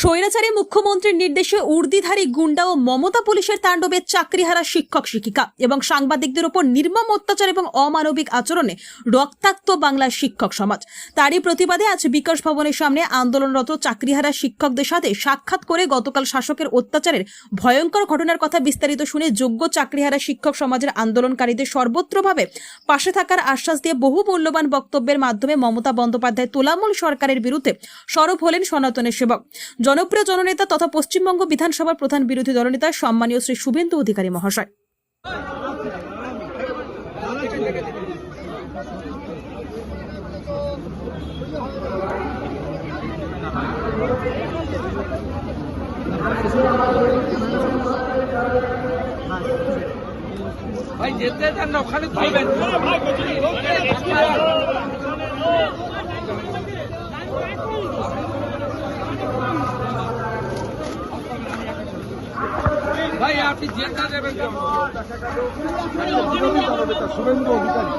স্বৈরাচারী মুখ্যমন্ত্রীর নির্দেশে উর্দিধারী গুন্ডা ও মমতা পুলিশের তাণ্ডবে চাকরিহারা শিক্ষক শিক্ষিকা এবং সাংবাদিকদের ওপর নির্মম অত্যাচার এবং অমানবিক আচরণে রক্তাক্ত বাংলার শিক্ষক সমাজ। তারই প্রতিবাদে আজ বিকাশ ভবনের সামনে আন্দোলনরত চাকরিহারা শিক্ষকদের সাথে সাক্ষাৎ করে গতকাল শাসকের অত্যাচারের ভয়ঙ্কর ঘটনার কথা বিস্তারিত শুনে যোগ্য চাকরিহারা শিক্ষক সমাজের আন্দোলনকারীদের সর্বত্রভাবে পাশে থাকার আশ্বাস দিয়ে বহু মূল্যবান বক্তব্যের মাধ্যমে মমতা বন্দ্যোপাধ্যায় তোলামূল সরকারের বিরুদ্ধে সরব হলেন সনাতনের সেবক। জনপ্রিয় জননেতা তথা পশ্চিমবঙ্গ বিধানসভার প্রধান বিরোধী দলনেতা সম্মানীয় শ্রী শুভেন্দু অধিকারী মহাশয়। ভাই, যেতে চান না, ওখানে তুলবেন আপনি যেতে দেবেন শুভেন্দু অধিকারী।